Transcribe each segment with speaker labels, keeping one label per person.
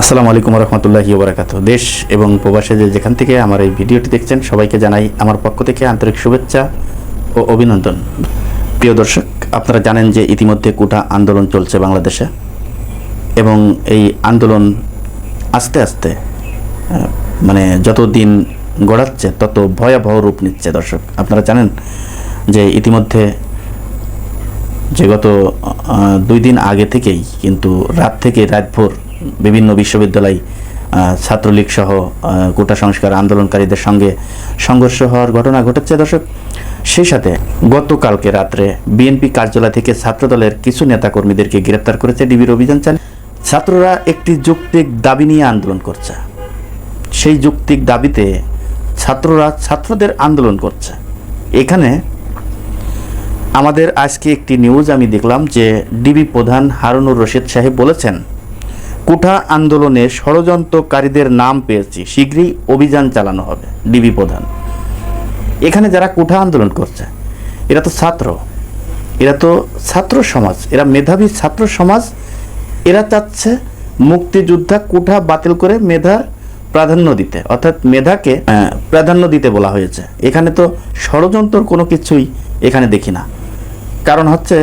Speaker 1: আসসালামু আলাইকুম রহমতুল্লাহি ওবরাকাত দেশ এবং প্রবাসে যে যেখান থেকে আমার এই ভিডিওটি দেখছেন, সবাইকে জানাই আমার পক্ষ থেকে আন্তরিক শুভেচ্ছা ও অভিনন্দন। প্রিয় দর্শক, আপনারা জানেন যে ইতিমধ্যে কোটা আন্দোলন চলছে বাংলাদেশে এবং এই আন্দোলন আস্তে আস্তে মানে যত দিন গড়াচ্ছে, তত ভয়াবহ রূপ নিচ্ছে দর্শক। আপনারা জানেন যে ইতিমধ্যে যে গত দুই দিন আগে থেকেই কিন্তু রাত থেকে রাতভর বিভিন্ন বিশ্ববিদ্যালয় ছাত্রলীগ সহ কোটা সংস্কার আন্দোলনকারীদের সঙ্গে সংঘর্ষ হওয়ার ঘটনা ঘটেছে। দর্শক, সেই সাথে গতকালকে রাত্রে বিএনপি কার্যালয় থেকে ছাত্রদলের কিছু নেতাকর্মীদেরকে গ্রেপ্তার করেছে ডিবির অভিযান চালিয়ে। ছাত্ররা একটি যৌক্তিক দাবি নিয়ে আন্দোলন করছে। সেই যৌক্তিক দাবিতে ছাত্ররা ছাত্রদের আন্দোলন করছে। এখানে আমাদের আজকে একটি নিউজ আমি দেখলাম যে ডিবি প্রধান হারুনুর রশিদ সাহেব বলেছেন কুঠা আন্দোলনে ষড়যন্ত্রকারীদের নাম পেয়েছি। শীঘ্রই অভিযান চালানো হবে, ডিবি প্রধান। এখানে যারা কুঠা আন্দোলন করছে, এরা তো ছাত্র। এরা তো ছাত্র সমাজ, এরা মেধাবী ছাত্র সমাজ। এরা চাচ্ছে মুক্তিযোদ্ধা কুঠা বাতিল করে মেধার প্রাধান্য দিতে। অর্থাৎ মেধাকে প্রাধান্য দিতে বলা হয়েছে। এখানে তো ষড়যন্ত্র কোনো কিছুই এখানে দেখি না। কারণ হচ্ছে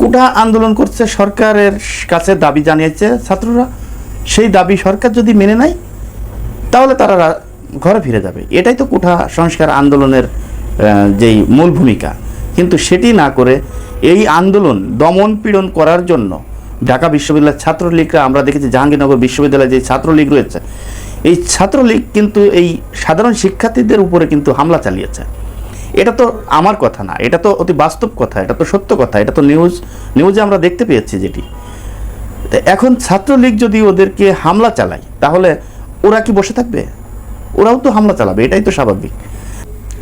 Speaker 1: কুঠা আন্দোলন করছে সরকারের কাছে দাবি জানিয়েছে ছাত্ররা। সেই দাবি সরকার যদি মেনে নেয়, তাহলে তারা ঘরে ফিরে যাবে। এটাই তো কুঠা সংস্কার আন্দোলনের যেই মূল ভূমিকা। কিন্তু সেটি না করে এই আন্দোলন দমন পীড়ন করার জন্য ঢাকা বিশ্ববিদ্যালয়ের ছাত্রলীগরা, আমরা দেখেছি জাহাঙ্গীরনগর বিশ্ববিদ্যালয়ে যে ছাত্রলীগ রয়েছে, এই ছাত্রলীগ কিন্তু এই সাধারণ শিক্ষার্থীদের উপরে কিন্তু হামলা চালিয়েছে। এটা তো আমার কথা না, এটা তো অতি বাস্তব কথা, এটা তো সত্য কথা, এটা তো নিউজ নিউজে আমরা দেখতে পেয়েছি যেটি। এখন ছাত্রলীগ যদি ওদেরকে হামলা চালায়, তাহলে ওরা কি বসে থাকবে? ওরাও তো হামলা চালাবে, এটাই তো স্বাভাবিক।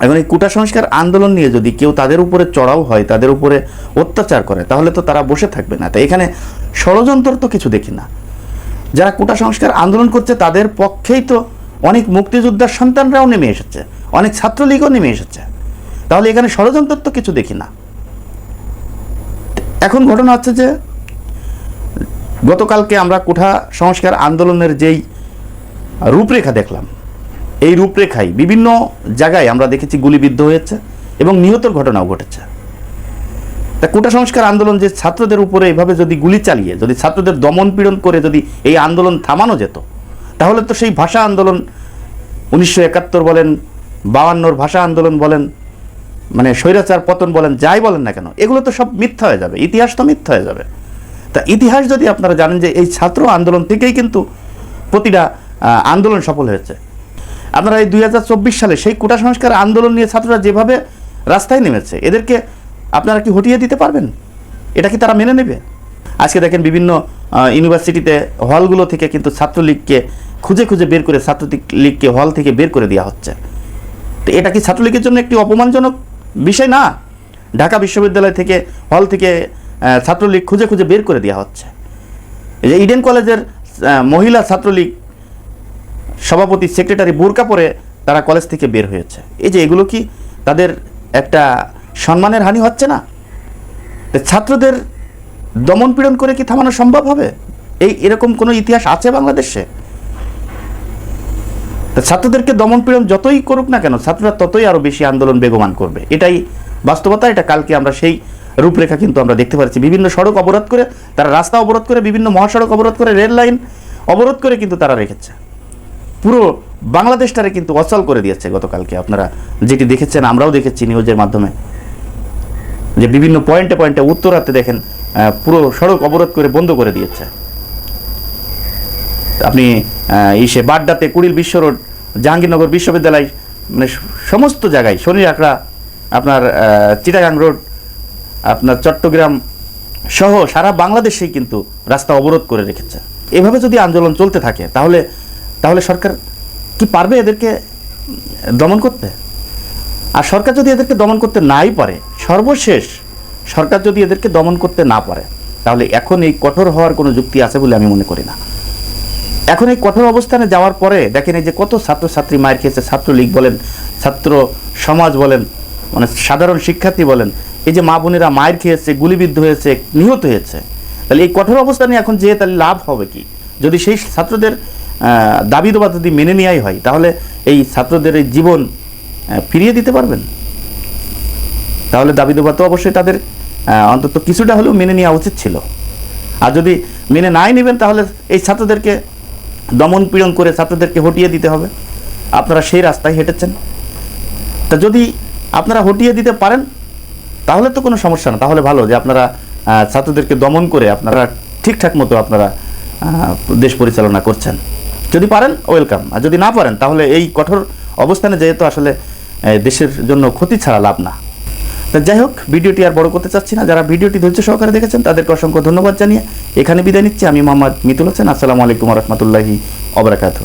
Speaker 1: এখন এই কুটা সংস্কার আন্দোলন নিয়ে যদি কেউ তাদের উপরে চড়াও হয়, তাদের উপরে অত্যাচার করে, তাহলে তো তারা বসে থাকবে না। তাই এখানে ষড়যন্ত্র তো কিছু দেখি না। যারা কোটা সংস্কার আন্দোলন করছে, তাদের পক্ষেই তো অনেক মুক্তিযোদ্ধার সন্তানরাও নেমে এসেছে, অনেক ছাত্রলীগও নেমে এসেছে। তাহলে এখানে ষড়যন্ত্র তো কিছু দেখি না। এখন ঘটনা হচ্ছে যে, গতকালকে আমরা কোঠা সংস্কার আন্দোলনের যেই রূপরেখা দেখলাম, এই রূপরেখায় বিভিন্ন জায়গায় আমরা দেখেছি গুলিবিদ্ধ হয়েছে এবং নিহতর ঘটনাও ঘটেছে। তা কোটা সংস্কার আন্দোলন যে ছাত্রদের উপরে এভাবে যদি গুলি চালিয়ে, যদি ছাত্রদের দমন পীড়ন করে যদি এই আন্দোলন থামানো যেত, তাহলে তো সেই ভাষা আন্দোলন উনিশশো একাত্তর বলেন বায়ান্নর ভাষা আন্দোলন বলেন মানে স্বৈরাচার, পতন বলেন, যাই বলেন না কেন, এগুলো তো সব মিথ্যা হয়ে যাবে, ইতিহাস তো মিথ্যা হয়ে যাবে। তা ইতিহাস যদি আপনারা জানেন যে এই ছাত্র আন্দোলন থেকেই কিন্তু প্রতিটা আন্দোলন সফল হয়েছে। আপনারা এই দুই হাজার চব্বিশ সালে সেই কোটা সংস্কার আন্দোলন নিয়ে ছাত্ররা যেভাবে রাস্তায় নেমেছে, এদেরকে আপনারা কি হটিয়ে দিতে পারবেন? এটা কি তারা মেনে নেবে? আজকে দেখেন বিভিন্ন ইউনিভার্সিটিতে হলগুলো থেকে কিন্তু ছাত্রলীগকে খুঁজে খুঁজে বের করে ছাত্রলীগকে হল থেকে বের করে দেওয়া হচ্ছে। তো এটা কি ছাত্রলীগের জন্য একটি অপমানজনক বিষয় না। ঢাকা বিশ্ববিদ্যালয় থেকে, হল থেকে ছাত্রলীগ খুঁজে খুঁজে বের করে দেওয়া হচ্ছে। এই যে ইডেন কলেজের মহিলা ছাত্রলীগ সভাপতি সেক্রেটারি বোরকা পরে তারা কলেজ থেকে বের হয়েছে। এই যে এগুলো কি তাদের একটা সম্মানের হানি হচ্ছে না? ছাত্রদের দমন পীড়ন করে কি থামানো সম্ভব হবে? এই এরকম কোনো ইতিহাস আছে বাংলাদেশে? তা ছাত্রদেরকে দমন পীড়ন যতই করুক না কেন, ছাত্ররা ততই আরও বেশি আন্দোলন বেগবান করবে। এটাই বাস্তবতা, এটা কালকে আমরা সেই রূপরেখা কিন্তু আমরা দেখতে পাচ্ছি। বিভিন্ন সড়ক অবরোধ করে, তারা রাস্তা অবরোধ করে, বিভিন্ন মহাসড়ক অবরোধ করে, রেল লাইন অবরোধ করে কিন্তু তারা রেখেছে। পুরো বাংলাদেশটারে কিন্তু অচল করে দিয়েছে গতকালকে। আপনারা যেটি দেখেছেন, আমরাও দেখেছি নিউজের মাধ্যমে। যে বিভিন্ন পয়েন্টে পয়েন্টে উত্তরাতে দেখেন পুরো সড়ক অবরোধ করে বন্ধ করে দিয়েছে। আপনি ইসে বাড্ডাতে কুড়িল বিশ্ব রোড, জাহাঙ্গীরনগর বিশ্ববিদ্যালয় মানে সমস্ত জায়গায় শনি আখড়া, আপনার চিটাগাং রোড, আপনার চট্টগ্রাম সহ সারা বাংলাদেশেই কিন্তু রাস্তা অবরোধ করে রেখেছে। এভাবে যদি আন্দোলন চলতে থাকে, তাহলে তাহলে সরকার কি পারবে এদেরকে দমন করতে? আর সরকার যদি এদেরকে দমন করতে নাই পারে, সর্বশেষ সরকার যদি এদেরকে দমন করতে না পারে, তাহলে এখন এই কঠোর হওয়ার কোনো যুক্তি আছে বলে আমি মনে করি না। এখন এই কঠোর অবস্থানে যাওয়ার পরে দেখেন এই যে কত ছাত্রছাত্রী মায়ের খেয়েছে, ছাত্রলীগ বলেন, ছাত্র সমাজ বলেন মানে সাধারণ শিক্ষার্থী বলেন, এই যে মা বোনেরা মায়ের খেয়েছে, গুলিবিদ্ধ হয়েছে, নিহত হয়েছে, তাহলে এই কঠোর অবস্থানে এখন যেয়ে তাহলে লাভ হবে কি? যদি সেই ছাত্রদের দাবি দেওয়া যদি মেনে নেওয়াই হয়, তাহলে এই ছাত্রদের এই জীবন ফিরিয়ে দিতে পারবেন? তাহলে দাবি দেওয়া তো অবশ্যই তাদের অন্তত কিছুটা হলেও মেনে নেওয়া উচিত ছিল। আর যদি মেনে নাই নেবেন, তাহলে এই ছাত্রদেরকে দমন পীড়ন করে ছাত্রদেরকে হটিয়ে দিতে হবে। আপনারা সেই রাস্তায় হেঁটেছেন। তা যদি আপনারা হটিয়ে দিতে পারেন, তাহলে তো কোনো সমস্যা না। তাহলে ভালো যে আপনারা ছাত্রদেরকে দমন করে আপনারা ঠিকঠাক মতো আপনারা দেশ পরিচালনা করছেন। যদি পারেন, ওয়েলকাম। আর যদি না পারেন, তাহলে এই কঠোর অবস্থানে যেহেতু আসলে দেশের জন্য ক্ষতি ছাড়া লাভ না। তা যাই হোক, ভিডিওটি আর বড় করতে চাচ্ছি না। যারা ভিডিওটি ধৈর্য সহকারে দেখেছেন, তাদেরকে অসংখ্য ধন্যবাদ জানিয়ে এখানে বিদায় নিচ্ছি। আমি মোহাম্মদ মিতুল হোসেন। আসসালামু আলাইকুম রহমতুল্লাহি অবরাকাতু